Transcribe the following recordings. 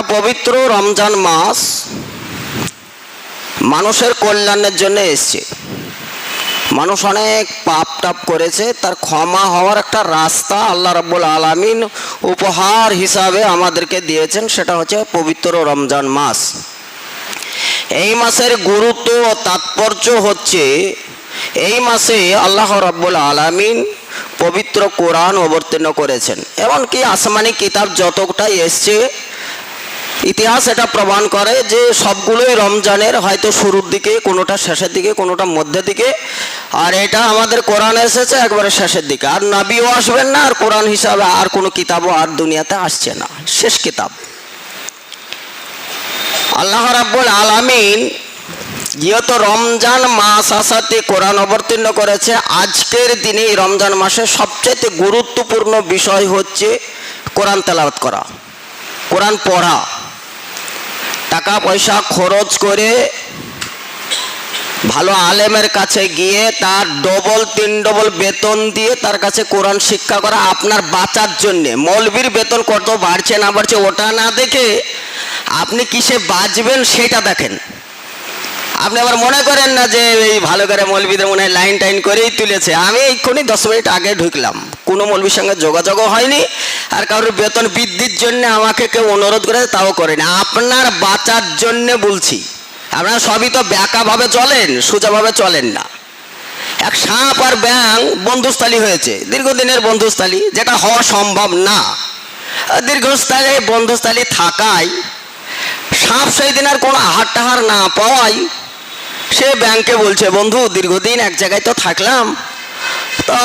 এটা পবিত্র রমজান মাস মানুষের কল্যাণের জন্য এসছে। মানুষ অনেক পাপ টাপ করেছে, তার ক্ষমা হওয়ার একটা রাস্তা আল্লাহ রাব্বুল আলামিন উপহার হিসাবে আমাদেরকে দিয়েছেন, সেটা হচ্ছে পবিত্র রমজান মাস। এই মাসের গুরুত্ব ও তাৎপর্য হচ্ছে, এই মাসে আল্লাহ রাব্বুল আলামিন পবিত্র কোরআন অবতীর্ণ করেছেন। এমনকি আসমানি কিতাব যতটাই এসছে ইতিহাস এটা প্রমাণ করে যে সবগুলোই রমজানের হয়তো শুরুর দিকে, কোনোটা শেষের দিকে, কোনোটা মধ্যের দিকে। আর এটা আমাদের কোরআন এসেছে একবারে শেষের দিকে। আর নাবিও আসবেন না, আর কোরআন হিসাবে আর কোনো কিতাবও আর দুনিয়াতে আসছে না। শেষ কিতাব। আল্লাহ রাব্বুল আলামিন যেহেতু রমজান মাস আসাতে কোরআন অবতীর্ণ করেছে, আজকের দিনে রমজান মাসের সবচেয়ে গুরুত্বপূর্ণ বিষয় হচ্ছে কোরআন তেলাওয়াত করা, কোরআন পড়া। টাকা পয়সা খরচ করে ভালো আলেমের কাছে গিয়ে তার ডবল তিন ডবল বেতন দিয়ে তার কাছে কোরআন শিক্ষা করা আপনার বাঁচার জন্যে। মলবির বেতন কত বাড়ছে না বাড়ছে ওটা না দেখে আপনি কিসে বাঁচবেন সেটা দেখেন। আপনি আবার মনে করেন না যে এই ভালো করে মৌলবীদের মনে হয় লাইন টাইন করেই তুলেছে। আমি এক্ষুনি দশ মিনিট আগে ঢুকলাম। কোনো মৌলবীর সঙ্গে যোগাযোগও হয়নি আর কারোর বেতন বৃদ্ধির জন্য আমাকে কেউ অনুরোধ করে তাও করেনি। আপনার বাঁচার জন্যে বলছি। আপনারা সবই তো ব্যাকাভাবে চলেন, সোজাভাবে চলেন না। এক সাপ আর ব্যাং বন্ধুস্থলী হয়েছে। দীর্ঘদিনের বন্ধুস্থলী, যেটা হওয়া সম্ভব না। আর দীর্ঘস্থায়ী বন্ধুস্থলী থাকায় সাপ সেই দিন আর কোনো আহার টাহার না পাওয়াই সে ব্যাংকে বলছে বন্ধু দীর্ঘদিন এক জায়গায় তো থাকলাম। তা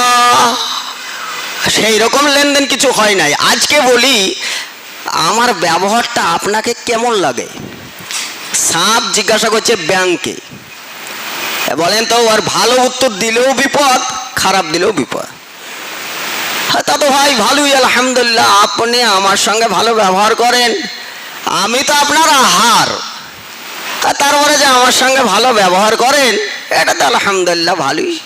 সেই রকম লেনদেন কিছু হয় নাই। আজকে বলি আমার ব্যবহারটা আপনাকে কেমন লাগে? সাপ জিজ্ঞাসা করছে ব্যাংকে। বলেন তো আর ভালো উত্তর দিলেও বিপদ খারাপ দিলেও বিপদ। হ্যাঁ, তা তো ভাই ভালোই আলহামদুলিল্লাহ আপনি আমার সঙ্গে ভালো ব্যবহার করেন। আমি তো আপনার আহার। তারপরে যে আমার সঙ্গে ভালো ব্যবহার করেন, এটা তো আলহামদুলিল্লাহ ভালোই।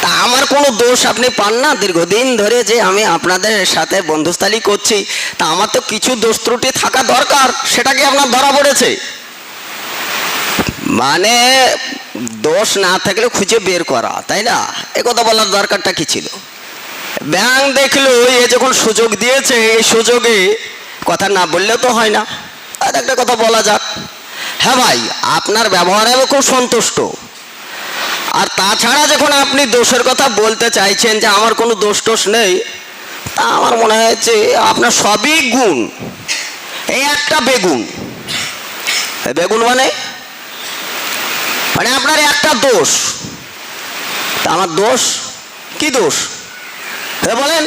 তা আমার কোনো দোষ আপনি পান না? দীর্ঘদিন ধরে যে আমি আপনাদের সাথে বন্ধুস্থালি করছি, তা আমার তো কিছু দোষ ত্রুটি থাকা দরকার, সেটা কি আপনার ধরা পড়েছে? মানে দোষ না থাকলে খুঁজে বের করা, তাই না? এ কথা বলার দরকারটা কি ছিল? ব্যাংক দেখল, এ যখন সুযোগ দিয়েছে, এই সুযোগে কথা না বললেও তো হয় না। আর একটা কথা বলা যাক। হ্যাঁ ভাই, আপনার ব্যবহারে আমি খুব সন্তুষ্ট। আর তাছাড়া যখন আপনি দোষের কথা বলতে চাইছেন যে আমার কোনো দোষ টোষ নেই, তা আমার মনে হয়েছে আপনার সবই গুণ। এই একটা বেগুন। বেগুন মানে? মানে আপনার একটা দোষ। তা আমার দোষ? কি দোষ? এ বলেন।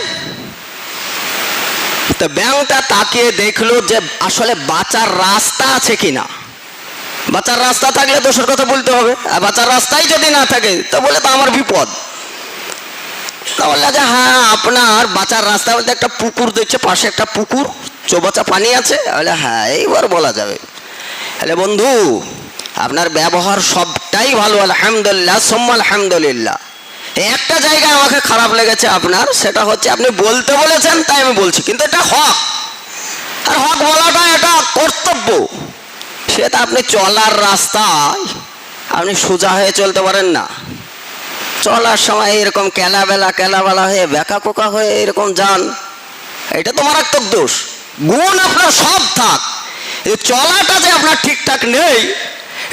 তো ব্যাংকটা তাকিয়ে দেখল যে আসলে বাঁচার রাস্তা আছে কিনা। বাঁচার রাস্তা থাকলে দোষের কথা বলতে হবে, আর বাঁচার রাস্তাই যদি না থাকে, তো বলে তো আমার বিপদ। তা বললে যে হ্যাঁ আপনার বাঁচার রাস্তা বলতে একটা পুকুর দেখছে, পাশে একটা পুকুর চৌবাচা পানি আছে, বলে হ্যাঁ এইবার বলা যাবে। তাহলে বন্ধু, আপনার ব্যবহার সবটাই ভালো, আলহামদুলিল্লাহ, সোম্মা আলহামদুলিল্লাহ। একটা জায়গায় আমাকে খারাপ লেগেছে আপনার, সেটা হচ্ছে আপনি বলতে বলেছেন, তাই আমি বলছি, কিন্তু এটা হক। আর হক বলাটা এটা কর্তব্য। সেটা আপনি চলার রাস্তায় আপনি সোজা হয়ে চলতে পারেন না। চলার সময় এরকম কেলাবেলা কেলাবেলা হয়ে বেকা কোকা হয়ে এরকম যান, এটা তো মারাত্মক দোষ। গুণ আপনার সব থাক। চলাটা যে আপনার ঠিকঠাক নেই,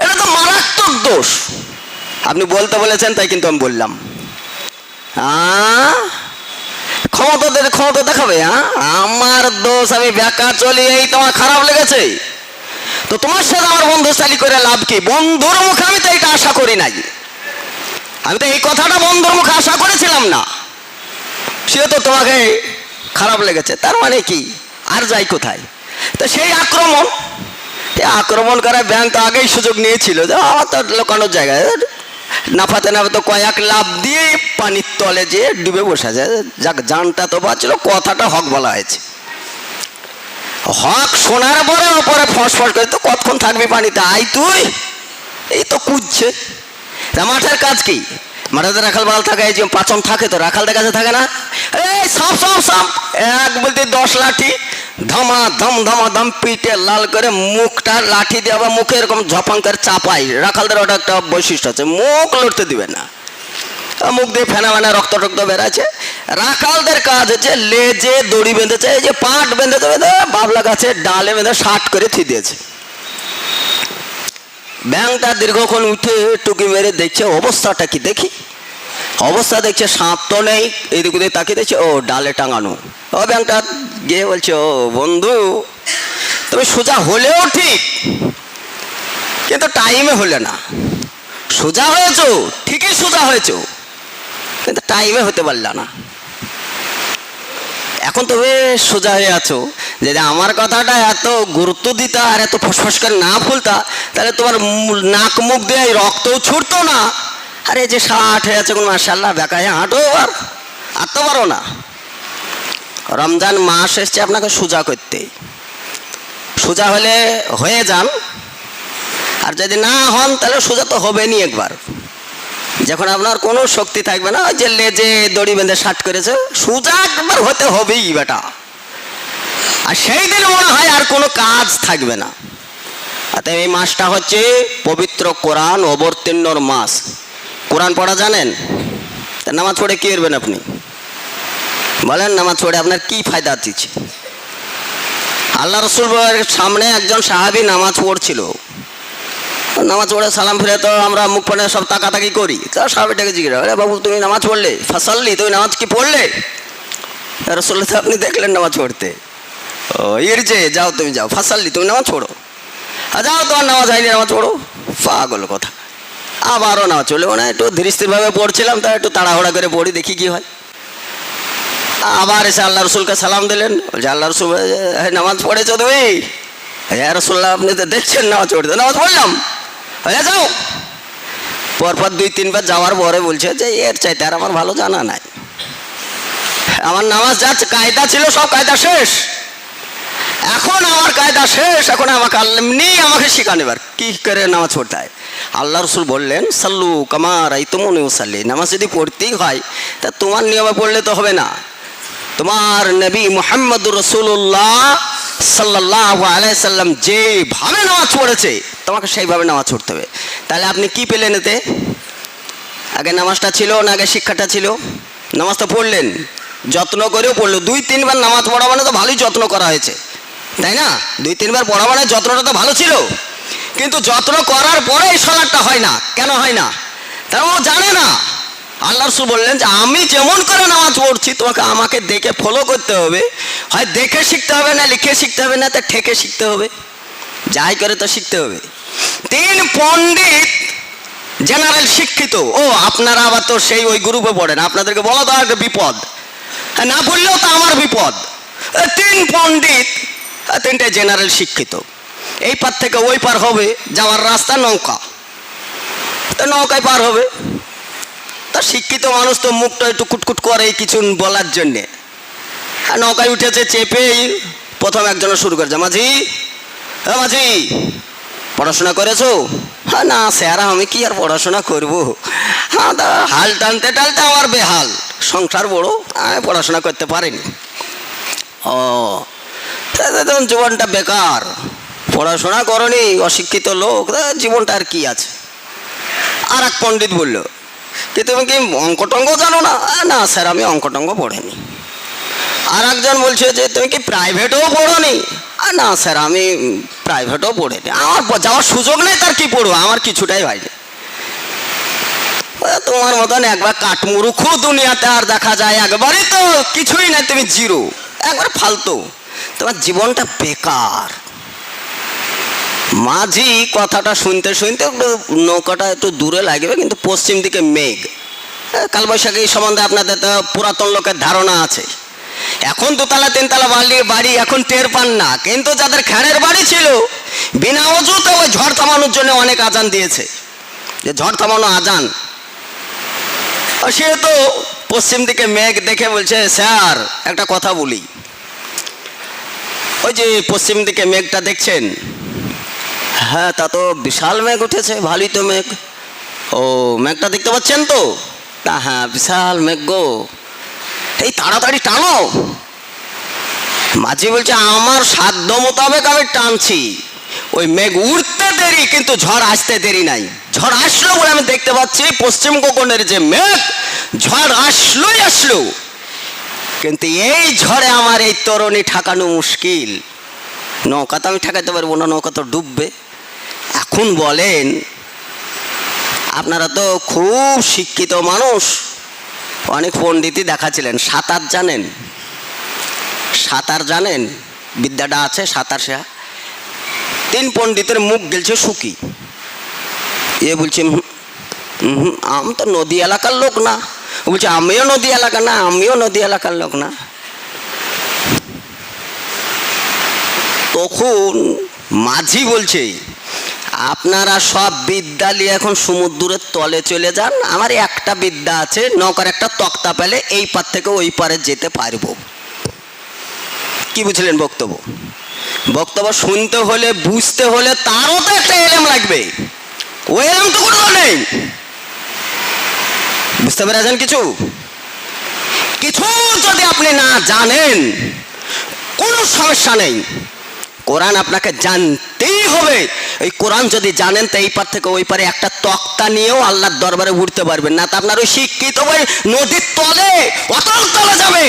এটা তো মারাত্মক দোষ। আপনি বলতে বলেছেন, তাই কিন্তু আমি বললাম? ক্ষমতা ক্ষমতা দেখাবে হ্যাঁ আমার দোষ, আমি বেকার চলি এই তোমার খারাপ লেগেছে। তো তোমার সাথে আমার বন্ধু চালি করে লাভ কি? বন্ধুর মুখে আমি তো এটা আশা করি নাই। আমি তো এই কথাটা বন্ধুর মুখে আশা করেছিলাম না। সে তো তোমাকে খারাপ লেগেছে। তার মানে কি? আর যাই কোথায়? তো সেই আক্রমণ আক্রমণ করা ব্যাংক তো আগেই সুযোগ নিয়েছিল। যে, আমার তো লোকানোর জায়গায় নাফাতে নাফাতে কয়েক লাভ দিয়ে পানির তলে যেয়ে ডুবে বসে যায় যাক, জানটা তো বাঁচল, কথাটা হক বলা হয়েছে। হক শোনার পরে ওপরে ফস করে। তো কতক্ষণ থাকবি পানিতে? আই তুই! এই তো কুদছে তা মাঠের কাজ কি? মাঠেতে রাখাল বাল থাকে যে পাচন থাকে তো, রাখালদের কাছে থাকে না? এই সব সব সব এক বলতে দশ লাঠি। ধমা, ধম ধমা, ধম পিটে লাল করে মুখটা লাঠি দিয়ে আবার মুখে এরকম ঝপাং করে চাপাই। রাখালদের ওটা একটা বৈশিষ্ট্য আছে। মুখ লড়তে দিবে না। মুখ দিয়ে ফেনা ফেনা রক্ত টক্ত বেড়াচ্ছে রাখালদের কাজ হচ্ছে লেজে দড়ি বেঁধেছে, এই যে পাট বেঁধেছে, বেঁধে বাবলা গাছে ডালে বেঁধে শার্ট করে থি দিয়েছে। ব্যাংকটা দীর্ঘক্ষণ উঠে টুকি মেরে দেখছে, অবস্থাটা কি দেখি? অবস্থা দেখছে সাপ তো নেই, এদিক ওদিক তাকিয়ে দেখছে, ও ডালে টাঙানো। ও ব্যাংকটা গিয়ে বলছে, ও বন্ধু, তুমি সোজা হলেও ঠিক, কিন্তু টাইমে হলে না। সোজা হয়েছ, ঠিকই সোজা হয়েছো। কিন্তু টাইমে হতে পারলা না। এখন তো বেশ সোজা হয়ে আছো। যদি আমার কথাটা এত গুরুত্ব দিতা আর এত ফসফস করে না ফুলতা, তাহলে তোমার নাক মুখ দিয়ে রক্তও ছুটতো না। আরে যে ষাট হয়ে আছে কোন মার্শাল্লাহ বেকায় হাঁটো আর আর তো পারো না। রমজান মাস এসছে আপনাকে সোজা করতে। সোজা হলে হয়ে যান। আর যদি না হন, তাহলে সোজা তো হবেনি একবার। যখন আপনার কোনো শক্তি থাকবে না ওই যে লেজে দড়ি বেঁধে শার্ট করেছে সোজা একবার হতে হবেই বেটা। আর সেই দিন মনে হয় আর কোনো কাজ থাকবে না। অতএব এই মাসটা হচ্ছে পবিত্র কোরআন অবতীর্ণর মাস। কোরআন পড়া জানেন? তা নামাজ পড়ে কি করবেন আপনি? বলেন, নামাজ পড়ে আপনার কি ফায়দা দিচ্ছে? আল্লাহ রসুল সামনে একজন সাহাবি নামাজ পড়ছিল। নামাজ পড়ে সালাম ফিরে তো আমরা মুখ পড়ে সব তাকাতাকি করি। তা সাহাবিটাকে জিজ্ঞেস আরে বাবু, তুমি নামাজ পড়লে? ফাসাল্লি, তুমি নামাজ কি পড়লে? রসুল তো আপনি দেখলেন নামাজ পড়তে। ও এর যে, যাও তুমি যাও, ফাসাল্লি, তুমি নামাজ পড়ো। আর যাও তোমার নামাজ হয়নি, নামাজ পড়ো। পাগল কথা। আবারও নামাজ চলে মানে একটু ধীরস্থিরভাবে পড়ছিলাম, তা একটু তাড়াহুড়া করে পড়ি, দেখি কি হয়। আবার এসে আল্লাহ রসুলকে সালাম দিলেন। বলছে আল্লাহ রসুল নামাজ পড়েছো তুমি? হ্যাঁ রসুল্লাহ আপনি তো দেখছেন নামাজ পড়তে। নামাজ পড়লাম? হয়ে যাও। পরপর দুই, তিনবার যাওয়ার পরে বলছে যে, এর চাইতে আর আমার ভালো জানা নাই। আমার নামাজ যা কায়দা ছিল, সব কায়দা শেষ। এখন আমার কায়দা শেষ, এখন আমাকে এমনি আমাকে শিখা নেবার কি করে নামাজ পড়তে হয়? আল্লাহ রসুল বললেন, সাল্লু কামার এই তো মনে সাল্লি নামাজ যদি পড়তেই হয়, তা তোমার নিয়মে পড়লে তো হবে না। তোমার নবী মোহাম্মদ রসুল্লাহ সাল্লাহ আলাইসাল্লাম যেভাবে নামাজ পড়েছে তোমাকে সেইভাবে নামাজ পড়তে হবে। তাহলে আপনি কি পেলেন এতে? আগে নামাজটা ছিল না আগে শিক্ষাটা ছিল? নামাজ তো পড়লেন, যত্ন করেও পড়ল। দুই, তিনবার নামাজ পড়া মানে তো ভালোই যত্ন করা হয়েছে। তাই না? দুই, তিনবার পড়া মানে যত্নটা তো ভালো ছিল। কিন্তু যত্ন করার পরে এই সলাটটা হয় না। কেন হয় না? তারা ও জানে না। আল্লাহ রসুল বললেন যে, আমি যেমন করে নামাজ পড়ছি, তোমাকে আমাকে দেখে ফলো করতে হবে। হয় দেখে শিখতে হবে না লিখে শিখতে হবে না, তা ঠেকে শিখতে হবে। যাই করে তো শিখতে হবে। তিন পণ্ডিত জেনারেল শিক্ষিত। ও আপনারা আবার তো সেই ওই গ্রুপে পড়েন আপনাদেরকে বলা তো একটা বিপদ। হ্যাঁ, না বললেও তো আমার বিপদ। তিন পণ্ডিত তিনটে জেনারেল শিক্ষিত। এই পার থেকে ওই পার হবে যাওয়ার রাস্তা নৌকা। তো নৌকায় পার হবে। তা শিক্ষিত মানুষ তো মুখটা একটু কুটকুট করে কিছু বলার জন্যে। আর নৌকায় উঠেছে চেপেই প্রথম একজনে শুরু করেছে। মাঝি মাঝি পড়াশোনা করেছ? হ্যাঁ না স্যার আমি কি আর পড়াশোনা করব? হ্যাঁ তা হাল টানতে টানতে আমার বেহাল। সংসার বড় আমি পড়াশোনা করতে পারিনি। ও তখন জীবনটা বেকার। পড়াশোনা করনি অশিক্ষিত লোক জীবনটা আর কি আছে? আর এক পণ্ডিত বলল যে তুমি কি অঙ্ক টঙ্ক জানো না? না স্যার আমি অঙ্ক টঙ্ক পড়িনি। আর একজন বলছে যে, তুমি কি প্রাইভেটেও পড়োনি? না স্যার, আমি প্রাইভেটেও পড়িনি। আমার যাওয়ার সুযোগ নেই, তার কি পড়ব আমার কিছুটাই হয়নি। তোমার মতন একবার কাঠমুরুখু দুনিয়াতে আর দেখা যায় একবারই তো কিছুই নাই, তুমি জিরো। একবার ফালতু। তোমার জীবনটা বেকার। মাঝি কথাটা শুনতে শুনতে একটু নৌকাটা একটু দূরে লাগবে, কিন্তু পশ্চিম দিকে মেঘ। কালবৈশাখী সম্বন্ধে আপনাদের তো পুরাতন লোকের ধারণা আছে। এখন দোতলা তিনতলা বাড়ি বাড়ি এখন টের পান না। কিন্তু যাদের খ্যারের বাড়ি ছিল, বিনা অজুতে ওই ঝড় থামানোর জন্য অনেক আজান দিয়েছে। যে ঝড় থামানো আজান। সে তো পশ্চিম দিকে মেঘ দেখে বলছে, স্যার, একটা কথা বলি। ওই যে পশ্চিম দিকে মেঘটা দেখছেন? হ্যাঁ তা তো বিশাল মেঘ উঠেছে ভালোই তো মেঘ। ও, মেঘটা দেখতে পাচ্ছেন তো? তা হ্যাঁ বিশাল মেঘ গো। এই তাড়াতাড়ি টানো। মাঝি বলছে, আমার সাধ্য মোতাবেক আমি টানছি। ওই মেঘ উঠতে দেরি, কিন্তু ঝড় আসতে দেরি নাই। ঝড় আসলো বলে আমি দেখতে পাচ্ছি, পশ্চিম কোকনের যে মেঘ, ঝড় আসলোই আসলো। কিন্তু এই ঝড়ে আমার এই তরণী ঠাকানো মুশকিল। নৌকা তো আমি ঠেকাতে পারব না, নৌকা তো ডুববে। এখন বলেন, আপনারা তো খুব শিক্ষিত মানুষ। অনেক পণ্ডিতই দেখাচ্ছিলেন। সাঁতার জানেন? সাঁতার জানেন? বিদ্যাটা আছে সাঁতার সে তিন পণ্ডিতের মুখ গেলছে শুকি। এ বলছে "হুম, হুম আম তো নদী এলাকার লোক না। বলছে আমিও নদী এলাকা না আমিও নদী এলাকার লোক না। তখন মাঝি বলছে আপনারা সব বিদ্যা নিয়ে এখন সমুদ্রের তলে চলে যান। আমার একটা বিদ্যা আছে, নৌকার একটা তক্তা পেলে এই পার থেকে ওই পারে যেতে পারব। কি বুঝলেন বক্তব্য? বক্তব্য শুনতে হলে, বুঝতে হলে তারও তো একটা এলেম লাগবে। ও এলেম তো কোনো নেই। বুঝতে পেরেছেন কিছু? কিছু যদি আপনি না জানেন, কোনো সমস্যা নেই। কোরআন আপনাকে জানতেই হবে। এই কোরআন যদি জানেন, তো এই পার থেকে ওই পারে একটা তক্তা নিয়েও আল্লাহর দরবারে উঠতে পারবেন না। তা আপনার ওই শিক্ষিত বই নদীর তলে, অতল তলে যাবে।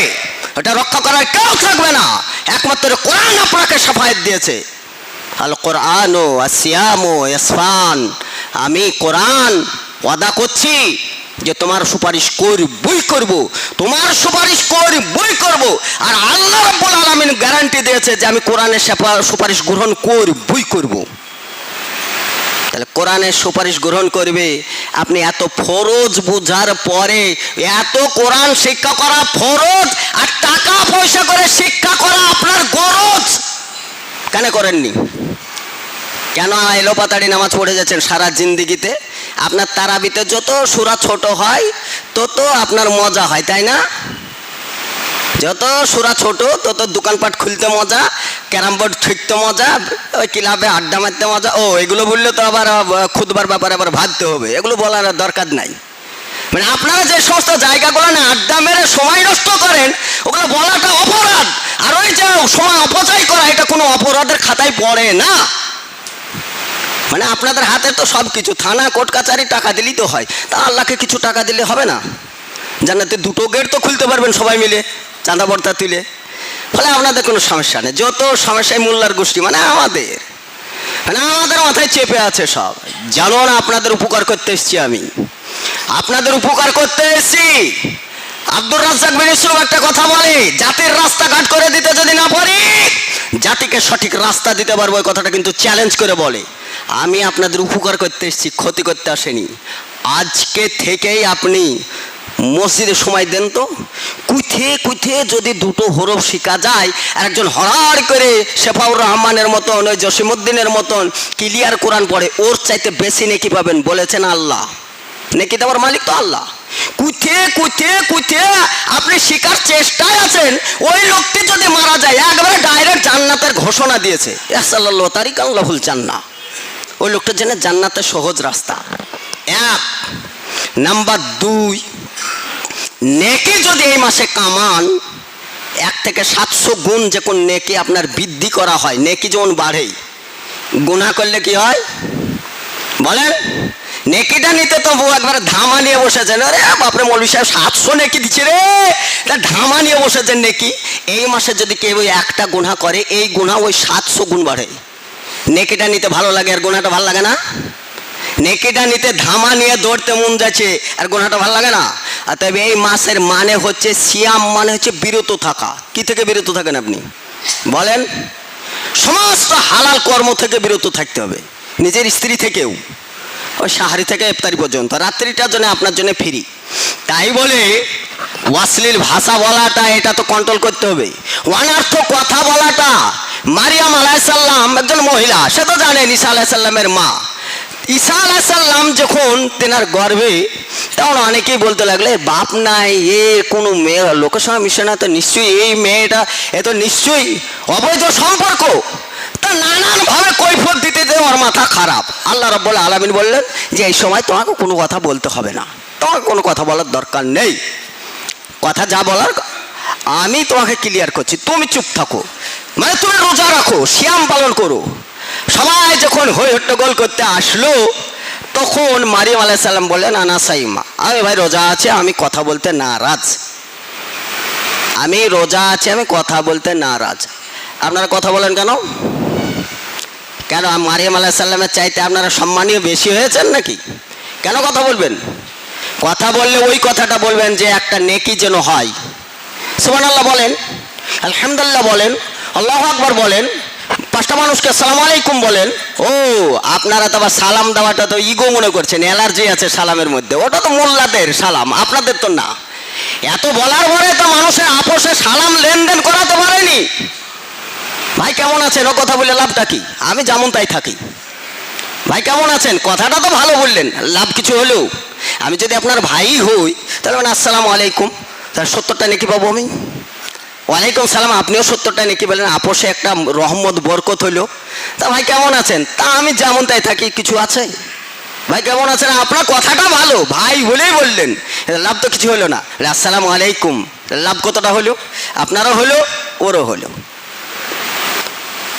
ওটা রক্ষা করার কেউ থাকবে না। একমাত্র কোরআন আপনাকে সাফায়াত দিয়েছে। আল কোরআন ও আসিয়াম ও ইসফান আমি কোরআন ওয়াদা করছি যে তোমার সুপারিশ করবই করব, তোমার সুপারিশ করবই করব, আর আল্লাহ রাব্বুল আলামিন গ্যারান্টি দিয়েছে যে আমি কোরআনের সুপারিশ গ্রহণ করবই করব। তাহলে কোরআনের সুপারিশ গ্রহণ করবে, আপনি এত ফরজ বোঝার পরে, এত কোরআন শিক্ষা করা ফরজ, আর টাকা পয়সা করে শিক্ষা করা আপনার গরজ, কেন করেননি? কেন এলো পাতাড়ি নামাজ পড়ে যাচ্ছেন সারা জিন্দিগিতে? আপনার তারাবিতে যত সুরা ছোট হয়, তত আপনার মজা হয়, তাই না? যত সুরা ছোট, তত দোকানপাট খুলতে মজা, ক্যারাম বোর্ড ঠুকতে মজা, ওই ক্লাবে আড্ডা মারতে মজা, ও, এগুলো বললে তো আবার খুদবার ব্যাপারে আবার ভাবতে হবে, এগুলো বলার দরকার নাই। মানে আপনারা যে সমস্ত জায়গাগুলো না আড্ডা মেরে সময় নষ্ট করেন, ওগুলো বলাটা অপরাধ। আর ওই যে সময় অপচয় করা, এটা কোনো অপরাধের খাতায় পড়ে না। মানে আপনাদের হাতে তো সব কিছু থানা, কোর্ট, কাছারি টাকা দিলেই তো হয়। তা আল্লাহকে কিছু টাকা দিলে হবে না? জান্নাতে দুটো গেট তো খুলতে পারবেন সবাই মিলে, চাঁদা বর্তা তুলে। ফলে আপনাদের কোনো সমস্যা নেই। যত সমস্যায় মোল্লার গোষ্ঠী মানে আমাদের। মানে আমাদের মাথায় চেপে আছে সব। জানো না আপনাদের উপকার করতে এসেছি আমি। আপনাদের উপকার করতে এসেছি। আব্দুর রাজ্জাক বিন একটা কথা বলে, জাতির রাস্তাঘাট করে দিতে যদি না পারি, জাতিকে সঠিক রাস্তা দিতে পারব। এই কথাটা কিন্তু চ্যালেঞ্জ করে বলে। আমি আপনাদের উপকার করতে এসেছি, ক্ষতি করতে আসেনি। আজকে থেকেই আপনি মসজিদে সময় দেন তো। কুথে কুথে যদি দুটো হরফ শিখা যায় আর একজন হরার করে শেফাউর রহমানের মতন, ওই জসিমুদ্দিনের মতন ক্লিয়ার কোরআন পড়ে, ওর চাইতে বেশি নেকি পাবেন, বলেছেন আল্লাহ। নেকি দেওয়ার মালিক তো আল্লাহ। কুথে কুথে কুথে আপনি শিকার চেষ্টায় আছেন, ওই লোকটি যদি মারা যায়, একবারে ডাইরেক্ট জান্নাতের ঘোষণা দিয়েছে। সাল্লাহ তারিখ আল্লাহুল জান্না ওই লোকটার জন্য জান্নাতের সহজ রাস্তা। এক। নাম্বার দুই, নেকে যদি এই মাসে কামান, এক থেকে সাতশো গুণ যে কোন নেকি আপনার বৃদ্ধি করা হয়, নেকি যেমন বাড়েই গুণা করলে কি হয়? বলেন, নেকিটা নিতে তো বউ একবার ধামা নিয়ে বসেছেন। আরে বাপরে, মৌলী সাহেব, সাতশো নেকি দিচ্ছে রে। ধামা নিয়ে বসেছেন নেকি? এই মাসে যদি কেউ একটা গুণা করে, এই গুণা ওই সাতশো গুণ বাড়ে। নেকিটা নিতে ভালো লাগে আর গুণাটা ভালো লাগে না? নেকিটা নিতে ধামা নিয়ে দৌড়তে মন যাচ্ছে আর গোনাটা ভালো লাগে না? আর তবে এই মাসের মানে হচ্ছে সিয়াম মানে হচ্ছে বিরত থাকা। কি থেকে বিরত থাকেন আপনি? বলেন, সমস্ত হালাল কর্ম থেকে বিরত থাকতে হবে। নিজের স্ত্রী থেকেও। ওই সাহারি থেকে ইফতারি পর্যন্ত। রাত্রিটার জন্য আপনার জন্য ফ্রি। তাই বলে অশ্লীল ভাষা বলাটা, এটা তো কন্ট্রোল করতে হবে। অনার্থ কথা বলাটা মারিয়াম আলাইসাল্লাম একজন মহিলা, সে তো জানেন ঈসা আলাইসাল্লামের মা। ঈসা আলাইসাল্লাম যখন তেনার গর্ভে, তখন অনেকেই বলতে লাগলে, বাপ নাই, এ কোনো মেয়ে, লোকের সঙ্গে মিশে না, তো নিশ্চয়ই এই মেয়েটা, এ তো নিশ্চয়ই অবৈধ সম্পর্ক। তা নানানভাবে কৈফত দিতে দিতে ওর মাথা খারাপ। আল্লাহ রব্বুল আলমিন বললেন যে, এই সময় তোমাকে কোনো কথা বলতে হবে না। তোমাকে কোনো কথা বলার দরকার নেই। কথা যা বলার, আমি তোমাকে ক্লিয়ার করছি। তুমি চুপ থাকো। মানে তুমি রোজা রাখো শ্যাম পালন করো। সবাই যখন হই হট্টগোল করতে আসলো, তখন মারিয়াম আলাইসাল্লাম বললেন আনা সাইমা আমি ভাই রোজা আছে, আমি কথা বলতে নারাজ। আমি রোজা আছে, আমি কথা বলতে নারাজ। আপনারা কথা বলেন কেন? কেন, মারিয়াম আলাইসাল্লামের চাইতে আপনারা সম্মানীয় বেশি হয়েছেন নাকি? কেন কথা বলবেন? কথা বললে ওই কথাটা বলবেন যে, একটা নেকি যেন হয়। সুবান আল্লাহ বলেন, আলহামদুলিল্লাহ বলেন আল্লাহ আকবর বলেন, পাঁচটা মানুষকে সালাম আলাইকুম বলেন, ও, আপনারা তো আবার সালাম দেওয়াটা তো ইগো মনে করছেন, অ্যালার্জি আছে সালামের মধ্যে, ওটা তো মোল্লাদের সালাম, আপনাদের তো না। এত বলার পরে তো মানুষের আপোষে সালাম লেনদেন করাতে পারেনি। ভাই, কেমন আছেন? ও কথা বলে লাভটা কি? আমি যেমন তাই থাকি। ভাই, কেমন আছেন? কথাটা তো ভালো বললেন, লাভ কিছু হলেও। আমি যদি আপনার ভাই হই, তাহলে আসসালামু আলাইকুম। তাহলে সত্তরটা নাকি পাবো আমি? ওয়ালাইকুম সালাম, আপনিও সত্তরটা নাকি বলেন, আপোষে একটা রহমত, বরকত হইল। তা ভাই কেমন আছেন? তা আমি যেমন তাই থাকি, কিছু আছে? ভাই কেমন আছেন? আপনার কথাটা ভালো। ভাই বলেই বললেন। লাভ তো কিছু হলো না। আসসালামু আলাইকুম। লাভ কতটা হলো আপনারও হলো ওরও হলো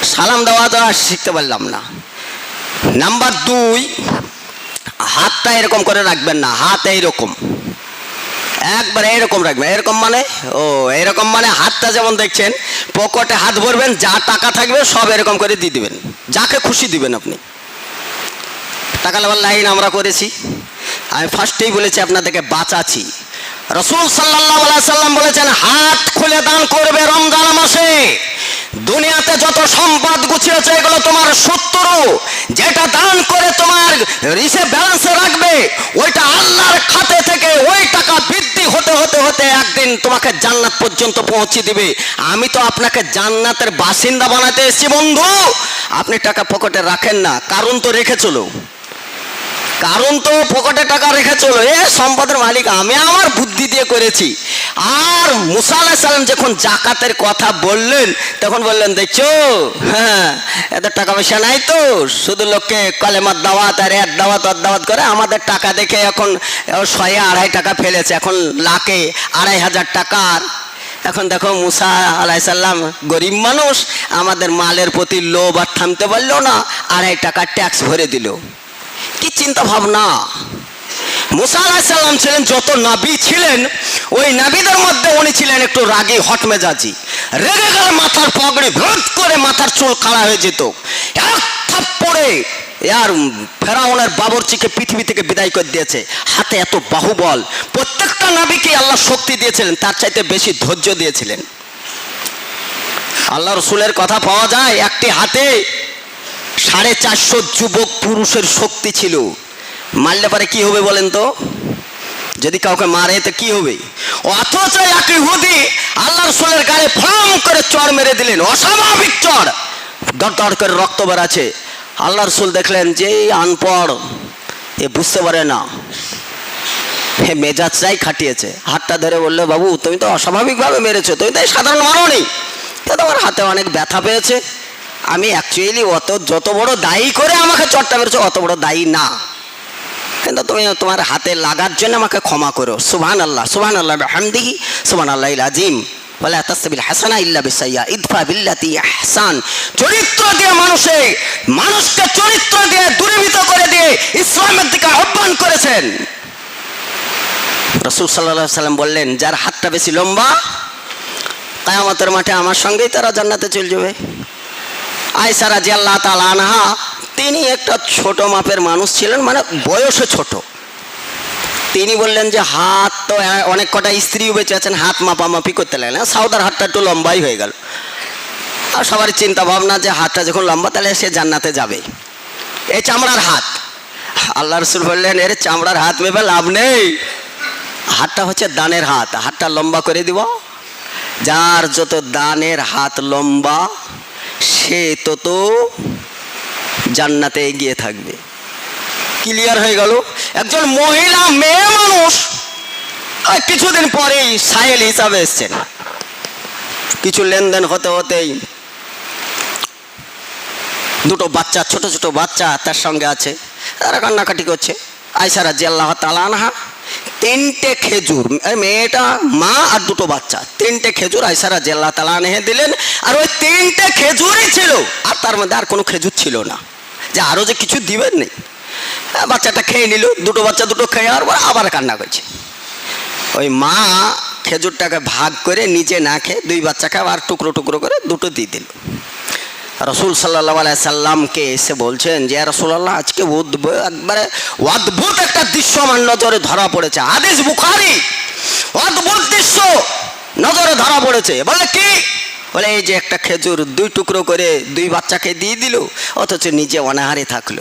সালাম দেওয়া তো আর শিখতে পারলাম না। নাম্বার দুই, হাতটা এরকম করে রাখবেন না। হাত এইরকম। একবার এরকম রাখবেন। এরকম মানে? ও, এরকম মানে হাতটা যেমন দেখছেন, পকেটে হাত ভরবেন, যা টাকা থাকবে সব এরকম করে দিয়ে দিবেন। যাকে খুশি দিবেন আপনি। টাকা লেবার লাইন আমরা করেছি। আমি ফার্স্টেই বলেছি আপনাদেরকে বাঁচাছি রসুল সাল্লাহ সাল্লাম বলেছেন, হাত খুলে দান করবে রমজান মাসে। দুনিয়াতে যত সম্পদ গুছিয়েছে, এগুলো তোমার শত্রু। যেটা দান করে তোমার রিসে ব্যালেন্সে রাখবে, ওইটা আল্লাহর খাতে থেকে ওই টাকা বৃদ্ধি হতে হতে হতে একদিন তোমাকে জান্নাত পর্যন্ত পৌঁছে দিবে। আমি তো আপনাকে জান্নাতের বাসিন্দা বানাতে এসেছি, বন্ধু। আপনি টাকা পকেটে রাখেন না, কারণ তো রেখে চলো কারণ তো পকেটে টাকা রেখে চলো। এ সম্পদের মালিক, আমি আমার বুদ্ধি দিয়ে করেছি। আর মুসা আলাহ সাল্লাম যখন জাকাতের কথা বললেন, তখন বললেন, দেখছ? হ্যাঁ এত টাকা পয়সা নাই তো। শুধু লোককে কলেমার দাওয়াত আর এর দাওয়াত আর দাওয়াত করে আমাদের টাকা দেখে এখন শয়ে আড়াই টাকা ফেলেছে। এখন লাখে আড়াই হাজার টাকার। এখন দেখো, মুসা আলাইসাল্লাম গরিব মানুষ, আমাদের মালের প্রতি লোভ আর থামতে পারল না, আড়াই টাকা ট্যাক্স ভরে দিল। কি চিন্তা ভাবনা? মুসা আলাহিসাল্লাম ছিলেন যত নাবি ছিলেন, ওই নাবিদের মধ্যে উনি ছিলেন একটু রাগী, হট মেজাজি। রেগে গেলে মাথার পগড়ি ভ্রত করে মাথার চুল খাড়া হয়ে যেত। এক থাপ্পড়ে আর ফেরাউনের বাবরচিকে পৃথিবী থেকে বিদায় করে দিয়েছে। হাতে এত বাহুবল। প্রত্যেকটা নাবিকে আল্লাহ শক্তি দিয়েছিলেন, তার চাইতে বেশি ধৈর্য দিয়েছিলেন। আল্লাহ রসুলের কথা পাওয়া যায়, একটি হাতে সাড়ে চারশো যুবক পুরুষের শক্তি ছিল। মারলে পরে কি হবে বলেন তো? যদি কাউকে মারে, তো কি হবে? অথচ এক ইহুদি আল্লাহ রসুলের গায়ে ফম করে চড় মেরে দিলেন। অস্বাভাবিক চড়। দর করে রক্ত বেরাচ্ছে আল্লাহ রসুল দেখলেন যে আনপড়, এ বুঝতে পারে না। হে মেজাজটাই খাটিয়েছে। হাতটা ধরে বলল, বাবু, তুমি তো অস্বাভাবিকভাবে মেরেছো। তুমি তো সাধারণ মারো নি তো তোমার হাতে অনেক ব্যথা পেয়েছে। আমি অ্যাকচুয়ালি অত, যত বড় দায়ী করে আমাকে চটটা মেরেছো অত বড় দায়ী না। কিন্তু তুমি তোমার হাতে লাগার জন্য আমাকে ক্ষমা করো। সুবহান আল্লাহ সুবহান আল্লাহ হামদিহি সুবহান আল্লাহ আজিম বলে তাসবিল হাসানা ইল্লা বিসাইয়া, ইদফা বিল্লাতি আহসান চরিত্র দিয়ে মানুষে, মানুষকে চরিত্র দিয়ে দূরীভূত করে দিয়ে ইসলামের দিকে আহ্বান করেছেন। রসুল সাল্লাহ সাল্লাম বললেন, যার হাতটা বেশি লম্বা, কায়ামতের মাঠে আমার সঙ্গেই তারা জান্নাতে চলে যাবে। আয়সা রাজি আল্লাহ তালা তিনি একটা ছোট মাপের মানুষ ছিলেন মানে বয়সে ছোট। তিনি বললেন যে, হাত তো অনেক কটা স্ত্রীও বেঁচে আছেন, হাত মাপামাপি করতে লাগলেন। সাউদার হাতটা একটু লম্বাই হয়ে গেল। আর সবার চিন্তা ভাবনা যে, হাতটা যখন লম্বা, তাহলে সে জান্নাতে যাবে। এই চামড়ার হাত। আল্লাহ রসুল বললেন, এর চামড়ার হাত ভেবে লাভ নেই। হাতটা হচ্ছে দানের হাত। হাতটা লম্বা করে দিব। যার যত দানের হাত লম্বা সে তত জান্নাতে এগিয়ে থাকবে। ক্লিয়ার হয়ে গেল? একজন মহিলা, মেয়ে মানুষ। কিছুদিন পরেই সাহেল হিসাবে এসছেন। কিছু লেনদেন হতে হতেই দুটো বাচ্চা, ছোট ছোট বাচ্চা তার সঙ্গে আছে। তারা কান্নাকাটি করছে। আয়সা রাজি আল্লাহ তালানহা তিনটে খেজুর। মেয়েটা মা আর দুটো বাচ্চা। তিনটে খেজুর আইসারা জেল্লা তালা নেহে দিলেন। আর ওই তিনটে খেজুরই ছিল। আর তার মধ্যে আর কোনো খেজুর ছিল না। যে আরও যে কিছু দিবেন নেই। হ্যাঁ, বাচ্চাটা খেয়ে নিল। দুটো বাচ্চা দুটো খেয়ে আর আবার কান্না করছে। ওই মা খেজুরটাকে ভাগ করে নিজে না খেয়ে দুই বাচ্চাকে আবার টুকরো টুকরো করে দুটো দিয়ে দিল। রসুল সাল্লাহ আলাই এসে বলছেন যে রসুল্লাহ আজকে একবারে অদ্ভুত একটা দৃশ্য আমার নজরে ধরা পড়েছে। আদেশ বুখারি, অদ্ভুত দৃশ্য নজরে ধরা পড়েছে। বলে কি? বলে, এই যে একটা খেজুর দুই টুকরো করে দুই বাচ্চাকে দিয়ে দিল, অথচ নিজে অনাহারে থাকল।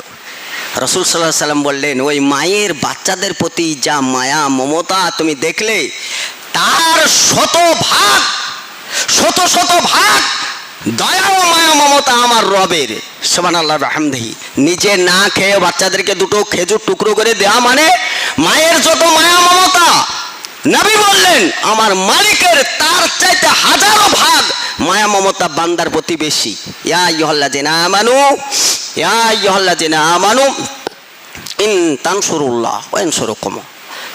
রসুল সাল্লাহ সাল্লাম বললেন, ওই মায়ের বাচ্চাদের প্রতি যা মায়া, মমতা তুমি দেখলে, তার শত ভাগ শত শত ভাগ দয়া ও মায়া মমতা আমার রবের। সোমান আল্লাহ রাহামদেহি নিজে না খেয়ে বাচ্চাদেরকে দুটো খেজুর টুকরো করে দেওয়া মানে মায়ের যত মায়া মমতা, নবী বললেন, আমার মালিকের তার চাইতে হাজারো ভাগ মায়া মমতা বান্দার প্রতি বেশি ইয়া ইহল্লা জেনা আমানু, ইয়া ইহল্লা জেনা আমানু, ইন তানসুরুল্লাহ ওয়েন সরকম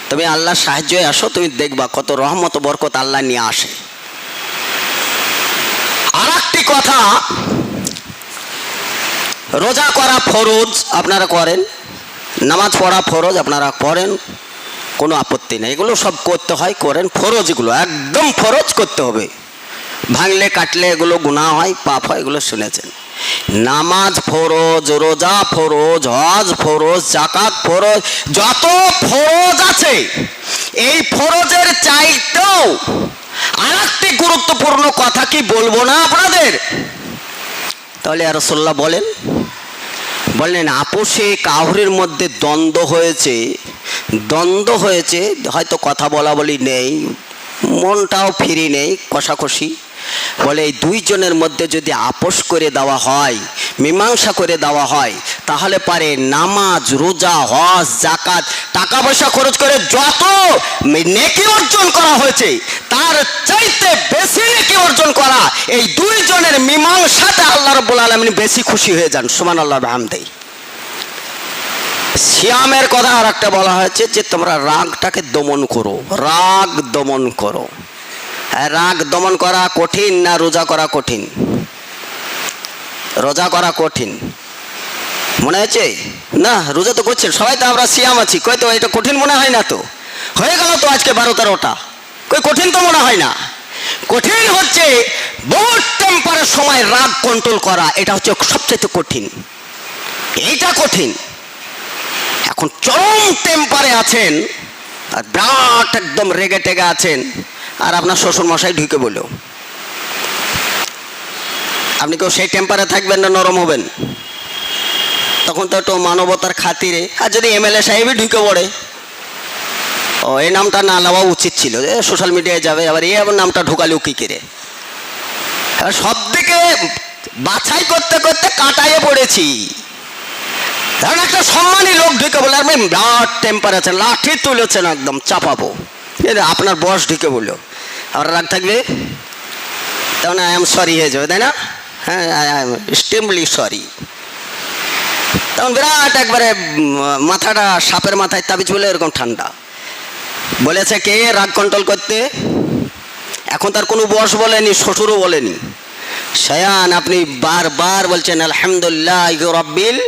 তুমি আল্লাহর সাহায্যে আসো, তুমি দেখবা কত রহমত বরকত আল্লাহ নিয়ে আসে। আর কথা। রোজা করা ফরজ, আপনারা করেন। নামাজ পড়া ফরজ, আপনারা করেন। কোনো আপত্তি নেই। এগুলো সব করতে হয়, করেন। ফরজ এগুলো একদম ফরজ করতে হবে। ভাঙলে কাটলে এগুলো গুণা হয়, পাপ হয়, এগুলো শুনেছেন। নামাজ ফরজ, রোজা ফরজ, হজ ফরজ জাকাত ফরজ, যত ফরজ আছে, এই ফরজের চাইতেও আর একটি গুরুত্বপূর্ণ কথা কি বলব না আপনাদের? তাহলে রসোল্লা বলেন, বললেন আপোষে কাহুরের মধ্যে দ্বন্দ্ব হয়েছে দ্বন্দ্ব হয়েছে, হয়তো কথা বলা বলি নেই, মনটাও ফিরি নেই, কষাকষি। বলে এই দুইজনের মধ্যে যদি আপোষ করে দেওয়া হয়, মীমাংসা করে দেওয়া হয়, তাহলে পারে নামাজ, রোজা, হজ জাকাত টাকা পয়সা খরচ করে যত নেকি অর্জন করা হয়েছে, তার চাইতে বেশি নেকি অর্জন করা, এই দুইজনের মীমাংসাতে আল্লাহ রব্বুল আলমিন বেশি খুশি হয়ে যান। সুমান আল্লাহ রামদেই শ্যামের কথা আর একটা বলা হয়েছে যে তোমরা রাগটাকে দমন করো, রাগ দমন করো। রাগ দমন করা কঠিন না রোজা করা কঠিন? রোজা করা কঠিন। মনে হয়েছে? না, রোজা তো করছেন। সবাই তো আমরা সিয়াম আছি। কই তো, এটা কঠিন মনে হয় না তো? হয়ে গেল তো আজকে বারো তেরোটা কই, কঠিন তো মনে হয় না। কঠিন হচ্ছে বহুত টেম্পারের সময় রাগ কন্ট্রোল করা। এটা হচ্ছে সবচেয়ে কঠিন। এইটা কঠিন। এখন চরম টেম্পারে আছেন আর বিরাট একদম রেগে টেগে আছেন। আর আপনার শ্বশুর মশাই ঢুকে বলল, আপনি কেউ সেই টেম্পারে থাকবেন না, নরম হবেন। তখন তো একটু মানবতার খাতিরে, আর যদি এমএলএ সাহেবই ঢুকে পড়ে, ও, এই নামটা না নেওয়া উচিত ছিল যে সোশ্যাল মিডিয়ায় যাবে, আবার এই আবার নামটা ঢুকালেও কি করে? সব দিকে বাছাই করতে করতে কাটাইয়ে পড়েছি। কারণ একটা সম্মানী লোক ঢুকে বলে আমি বিরাট টেম্পারেচার লাঠি তুলেছেন একদম, চাপাবো। এ, আপনার বস ঢুকে বলল আর রাগ থাকবে তখন আই এম সরি হয়ে যাবে তাই না হ্যাঁ আই এম এক্সট্রিমলি সরি তখন বিরাট একবারে মাথাটা সাপের মাথায় তাবিজ বলে এরকম ঠান্ডা বলেছে কে রাগ কন্ট্রোল করতে এখন তার কোনো বস বলেনি, শ্বশুরও বলেনি। শয়ান আপনি বারবার বলছেন, আলহামদুলিল্লাহ রব্বিল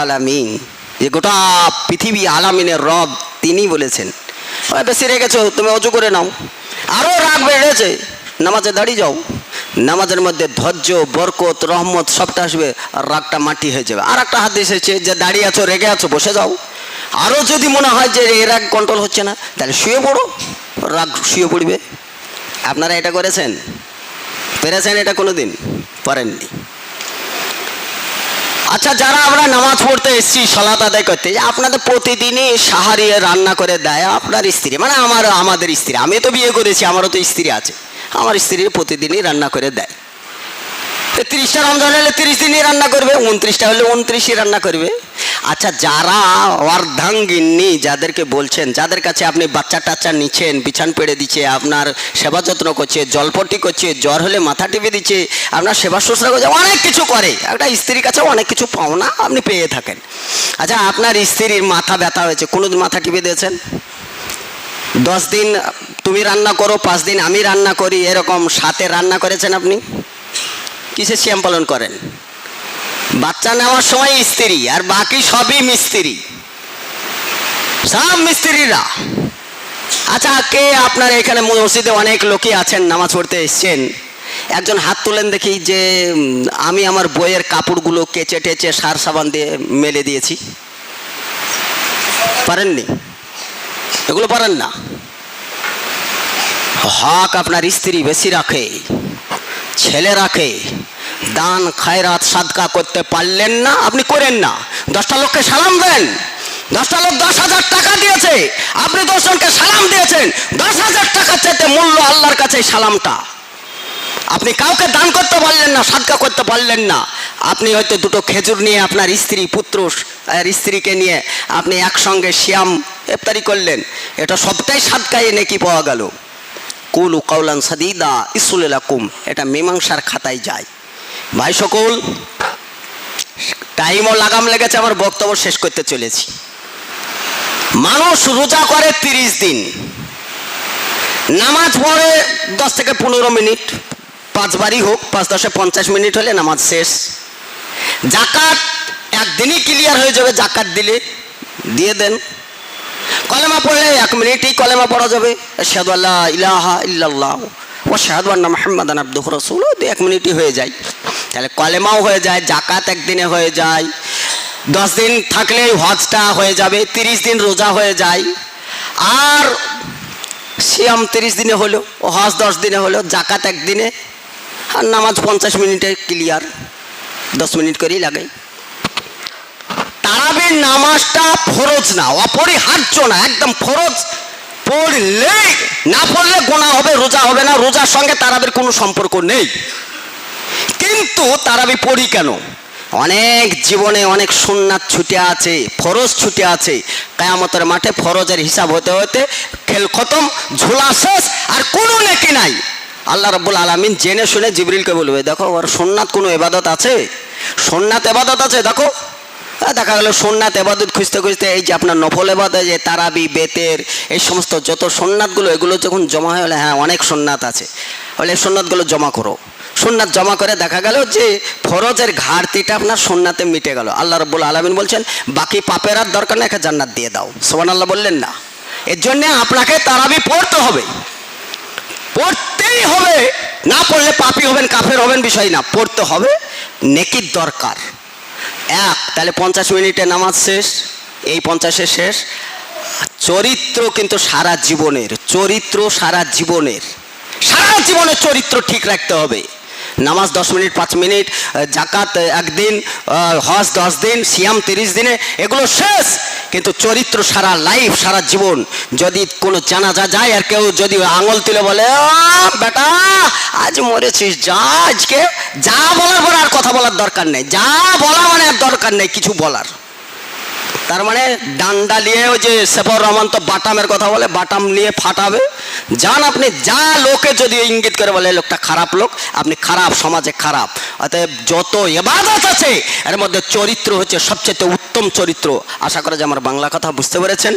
আলামিন। যে গোটা পৃথিবী আলামিনের রব তিনি বলেছেন। বেশি রেগেছো, তুমি অজু করে নাও। আরও রাগ বেড়েছে নামাজে দাঁড়িয়ে যাও। নামাজের মধ্যে ধৈর্য, বরকত, রহমত সবটা আসবে আর রাগটা মাটি হয়ে যাবে। আর একটা হাত এসেছে যে দাঁড়িয়ে আছো, রেগে আছো, বসে যাও। আরও যদি মনে হয় যে এ রাগ কন্ট্রোল হচ্ছে না, তাহলে শুয়ে পড়ো। রাগ শুয়ে পড়বে। আপনারা এটা করেছেন? পেরেছেন এটা কোনো দিন পারেননি আচ্ছা যারা আমরা নামাজ পড়তে এসেছি, সলাত আদায় করতে, আপনাদের প্রতিদিনই সাহারি রান্না করে দেয় আপনার স্ত্রী। মানে আমার, আমাদের স্ত্রী। আমি তো বিয়ে করেছি, আমারও তো স্ত্রী আছে। আমার স্ত্রী প্রতিদিনই রান্না করে দেয়। তিরিশটা রমজান হলে তিরিশ দিনই রান্না করবে, উনত্রিশটা হলে উনত্রিশই রান্না করবে। আচ্ছা যারা অর্ধাঙ্গিনী যাদেরকে বলছেন, যাদের কাছে আপনি বাচ্চা টাচ্চা নিচ্ছেন, বিছান পেড়ে দিচ্ছে, আপনার সেবা যত্ন করছে জলপটি করছে, জ্বর হলে মাথা টিপে দিচ্ছে, আপনার সেবা শুশ্রূষা করছে, অনেক কিছু করে। একটা স্ত্রীর কাছে অনেক কিছু পাওনা আপনি পেয়ে থাকেন। আচ্ছা আপনার স্ত্রীর মাথা ব্যথা হয়েছে, কোনোদিন মাথা টিপে দিয়েছেন? দশ দিন তুমি রান্না করো, পাঁচ দিন আমি রান্না করি, এরকম সাথে রান্না করেছেন আপনি? কিসে শ্যাম পালন করেন? বাচ্চা নেওয়ার সময় স্ত্রী আর বাকি সবই মিস্ত্রি। সব মিস্ত্রিরা। আচ্ছা কে আপনার এখানে মসজিদে অনেক লোকই আছেন, নামাজ পড়তে এসছেন? একজন হাত তোলেন দেখি যে আমি আমার বইয়ের কাপড়গুলো কেচে টেচে সার সাবান দিয়ে মেলে দিয়েছি। পারেননি? এগুলো পারেন না? হক আপনার স্ত্রী বেশি রাখে, ছেলে রাখে। দান, খায়রাত, সাদকা করতে পারলেন না, আপনি করেন না। দশটা লোককে সালাম দেন। দশটা লোক দশ হাজার টাকা দিয়েছে। আপনি দশজনকে সালাম দিয়েছেন। দশ হাজার টাকার চাইতে মূল্য আল্লাহর কাছে সালামটা। আপনি কাউকে দান করতে পারলেন না, সাদকা করতে পারলেন না। আপনি হয়তো দুটো খেজুর নিয়ে আপনার স্ত্রী, পুত্র স্ত্রীকে নিয়ে আপনি একসঙ্গে শ্যাম ইফতারি করলেন। এটা সবটাই সাদকায় নাকি পাওয়া গেল। কুলু কাউলান সাদিদা ইসুলাকুম এটা মীমাংসার খাতায় যায়। ভাই সকল টাইমও লাগাম লেগেছে আমার বক্তব্য শেষ করতে চলেছি। মানুষ রোজা করে তিরিশ দিন। নামাজ পড়ে দশ থেকে পনেরো মিনিট। পাঁচবারই হোক, পাঁচ দশে পঞ্চাশ মিনিট হলে নামাজ শেষ। জাকাত একদিনই ক্লিয়ার হয়ে যাবে, জাকাত দিলে দিয়ে দেন। কলেমা পড়লে এক মিনিটেই কলেমা পড়া যাবে। শাহাদু আল্লাহ ইলাহা ইল্লাল্লাহ। ও শাহাদু আন্না মাহমাদান আব্দুহ রসুল এক মিনিটই হয়ে যায়। তাহলে কলেমাও হয়ে যায় জাকাত একদিনে হয়ে যায়। দশ দিন থাকলেই হজটা হয়ে যাবে, তিরিশ দিন রোজা হয়ে যায়। আর সিয়াম তিরিশ দিনে হলো, ও হজ দশ দিনে হলো জাকাত একদিনে, আর নামাজ পঞ্চাশ মিনিটে ক্লিয়ার। দশ মিনিট করেই লাগে। তারাবির নামাজটা ফরজ না, অপরিহার্য না, একদম ফরজ। পড়লে না পড়লে গোনা হবে, রোজা হবে না। রোজার সঙ্গে তারাবির কোনো সম্পর্ক নেই। কিন্তু তারাবি পড়ি কেন? অনেক জীবনে অনেক সুন্নাত ছুটে আছে, ফরজ ছুটে আছে। কায়ামতের মাঠে ফরজের হিসাব হতে হতে খেল খতম, ঝোলা শেষ, আর কোনো নেকি নাই। আল্লাহ রব্বুল আলমিন জেনে শুনে জিবরিলকে বলবে, দেখো, ওর সোননাথ কোনো এবাদত আছে? সোননাথ এবাদত আছে, দেখো। আহ, দেখা গেল সোননাথ এবাদত খুঁজতে খুঁজতে এই যে আপনার নফল এবাদত যে তারাবি বেতের এই সমস্ত যত সোননাথগুলো এগুলো যখন জমা হয়ে গেলে হ্যাঁ অনেক সোননাথ আছে। এই সোননাথগুলো জমা করো। সোননাথ জমা করে দেখা গেল যে ফরজের ঘাটতিটা আপনার সোননাথে মিটে গেল। আল্লাহ রব্বুল আলমিন বলছেন বাকি পাপের আর দরকার না একে জান্নাত দিয়ে দাও। সোমান আল্লাহ বললেন না। এর জন্যে আপনাকে তারাবি পড়তে হবে। পড়তেই হবে। না পড়লে পাপি হবেন কাফের হবেন বিষয় না। পড়তে হবে নেকির দরকার। এক, তাহলে পঞ্চাশ মিনিটে নামাজ শেষ, এই পঞ্চাশে শেষ। চরিত্র কিন্তু সারা জীবনের, চরিত্র সারা জীবনের। সারা জীবনের চরিত্র ঠিক রাখতে হবে। নামাজ দশ মিনিট পাঁচ মিনিট জাকাত একদিন হজ দশ দিন সিয়াম তিরিশ দিনে এগুলো শেষ। কিন্তু চরিত্র সারা লাইফ সারা জীবন যদি কোনো জানাজা যায় আর কেউ যদি আঙুল তুলে বলে "আহ, বেটা আজ মরেছিস যা আজকে যা বলার পর আর কথা বলার দরকার নেই। যা বলা মানে আর দরকার নেই কিছু বলার। তার মানে ডান্ডা নিয়ে ওই যে সেফর রহমান তো বাটামের কথা বলে, বাটাম নিয়ে ফাটাবে। যান আপনি, যা লোকে যদি ইঙ্গিত করে বলে লোকটা খারাপ লোক, আপনি খারাপ, সমাজে খারাপ। অতএব যত এবাদত আছে, এর মধ্যে চরিত্র হচ্ছে সবচেয়ে উত্তম চরিত্র। আশা করা যে আমার বাংলা কথা বুঝতে পেরেছেন।